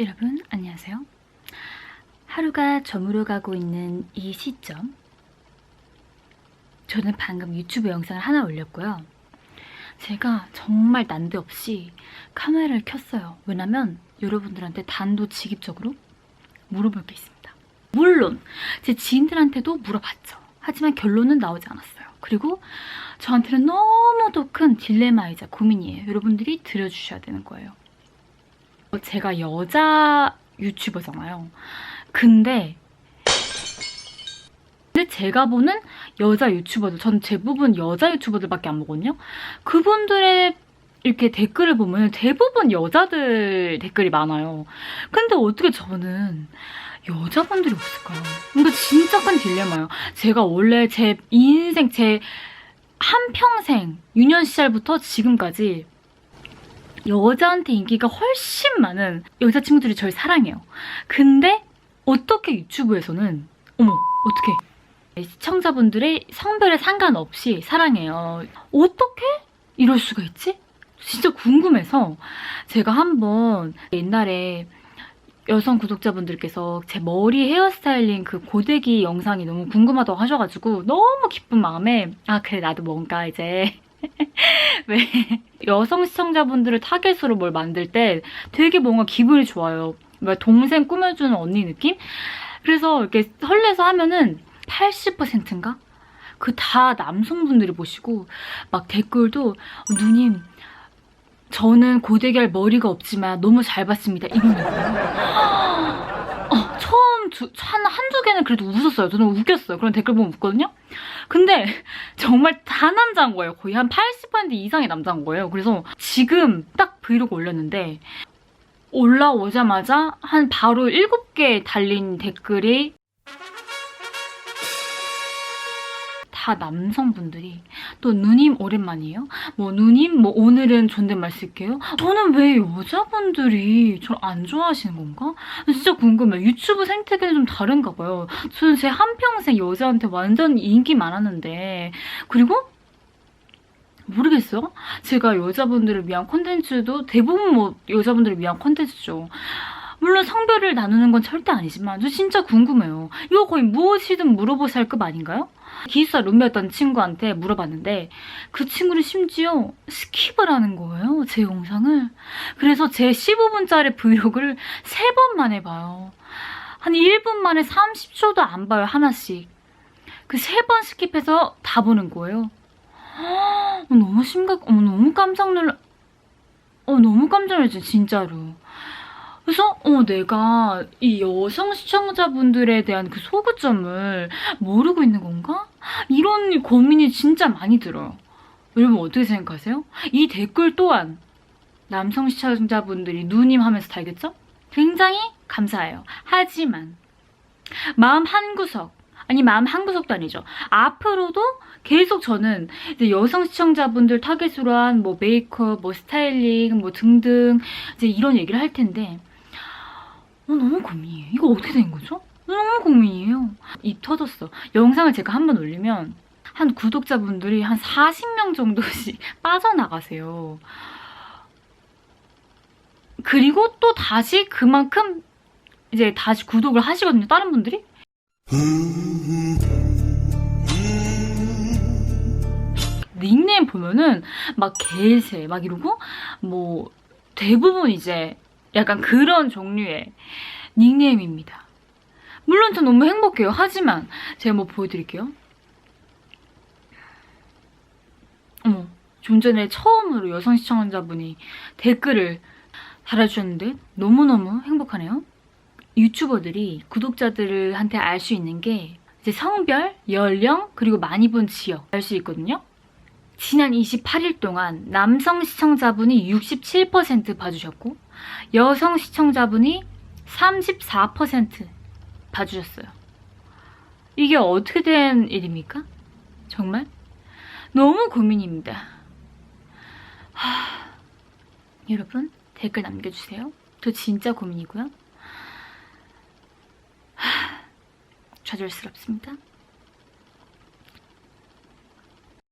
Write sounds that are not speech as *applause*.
여러분 안녕하세요. 하루가 저물어 가고 있는 이 시점 저는 방금 유튜브 영상을 하나 올렸고요. 제가 정말 난데없이 카메라를 켰어요. 왜냐면 여러분들한테 단도직입적으로 물어볼 게 있습니다. 물론 제 지인들한테도 물어봤죠. 하지만 결론은 나오지 않았어요. 그리고 저한테는 너무도 큰 딜레마이자 고민이에요. 여러분들이 들어주셔야 되는 거예요. 제가 여자 유튜버잖아요. 근데 근데 제가 보는 여자 유튜버들, 전 대부분 여자 유튜버들밖에 안 보거든요. 그분들의 이렇게 댓글을 보면 대부분 여자들 댓글이 많아요. 근데 어떻게 저는 여자분들이 없을까요? 이거 진짜 큰 딜레마예요. 제가 원래 제 인생, 제 한평생, 유년 시절부터 지금까지 여자한테 인기가 훨씬 많은 여자친구들이 저를 사랑해요. 근데 어떻게 유튜브에서는 어머 어떻게 시청자분들의 성별에 상관없이 사랑해요. 어떻게 이럴 수가 있지? 진짜 궁금해서 제가 한번 옛날에 여성 구독자분들께서 제 머리 헤어스타일링 그 고데기 영상이 너무 궁금하다고 하셔가지고 너무 기쁜 마음에 아 그래 나도 뭔가 이제 *laughs* 왜 여성 시청자분들을 타겟으로 뭘 만들 때 되게 뭔가 기분이 좋아요. 뭐 동생 꾸며주는 언니 느낌? 그래서 이렇게 설레서 하면은 80%인가? 그 다 남성분들이 보시고 막 댓글도 누님 저는 고데기할 머리가 없지만 너무 잘 봤습니다. 처음 두, 한, 한두 개는 그래도 웃었어요. 저는 웃겼어요. 그런 댓글 보면 웃거든요. 근데 *laughs* 정말 다 남자인 거예요. 거의 한 80% 이상의 남자인 거예요. 그래서 지금 딱 브이로그 올렸는데 올라오자마자 한 바로 7개 달린 댓글이 다 남성분들이 또 누님 오랜만이에요? 뭐 누님 뭐 오늘은 존댓말 쓸게요? 저는 왜 여자분들이 저를 안 좋아하시는 건가? 진짜 궁금해요. 유튜브 생태계는 좀 다른가 봐요. 저는 제 한평생 여자한테 완전 인기 많았는데 그리고 모르겠어요. 제가 여자분들을 위한 콘텐츠도 대부분 뭐 여자분들을 위한 콘텐츠죠. 물론 성별을 나누는 건 절대 아니지만 저 진짜 궁금해요. 이거 거의 무엇이든 물어보살 급 아닌가요? 기숙사 룸메였던 친구한테 물어봤는데 그 친구는 심지어 스킵을 하는 거예요. 제 영상을. 그래서 제 15분짜리 브이로그를 3번 만에 봐요. 한 1분 만에 30초도 안 봐요. 하나씩. 그 3번 스킵해서 다 보는 거예요. 어, 너무 심각, 어, 너무 깜짝 놀라, 어, 너무 깜짝 놀랐지, 진짜로. 그래서, 어, 내가 이 여성 시청자분들에 대한 그 소구점을 모르고 있는 건가? 이런 고민이 진짜 많이 들어요. 여러분 어떻게 생각하세요? 이 댓글 또한 남성 시청자분들이 누님 하면서 달겠죠? 굉장히 감사해요. 하지만 마음 한 구석 아니 마음 한 구석도 아니죠. 앞으로도 계속 저는 이제 여성 시청자분들 타겟으로 한 뭐 메이크업, 뭐 스타일링, 뭐 등등 이제 이런 얘기를 할 텐데 어, 너무 고민이에요. 이거 어떻게 된 거죠? 너무 고민이에요. 입 터졌어. 영상을 제가 한 번 올리면 한 구독자분들이 한 40명 정도씩 *laughs* 빠져나가세요. 그리고 또 다시 그만큼 이제 다시 구독을 하시거든요. 다른 분들이. 닉네임 보면은 막 개새 막 이러고 뭐 대부분 이제 약간 그런 종류의 닉네임입니다. 물론 전 너무 행복해요. 하지만 제가 뭐 보여드릴게요. 어머, 좀 전에 처음으로 여성 시청자분이 댓글을 달아주셨는데 너무너무 행복하네요. 유튜버들이 구독자들한테 알 수 있는 게 이제 성별, 연령, 그리고 많이 본 지역 알 수 있거든요. 지난 28일 동안 남성 시청자분이 67% 봐주셨고 여성 시청자분이 34% 봐주셨어요. 이게 어떻게 된 일입니까? 정말? 너무 고민입니다. 하... 여러분 댓글 남겨주세요. 저 진짜 고민이고요. 하... 좌절스럽습니다.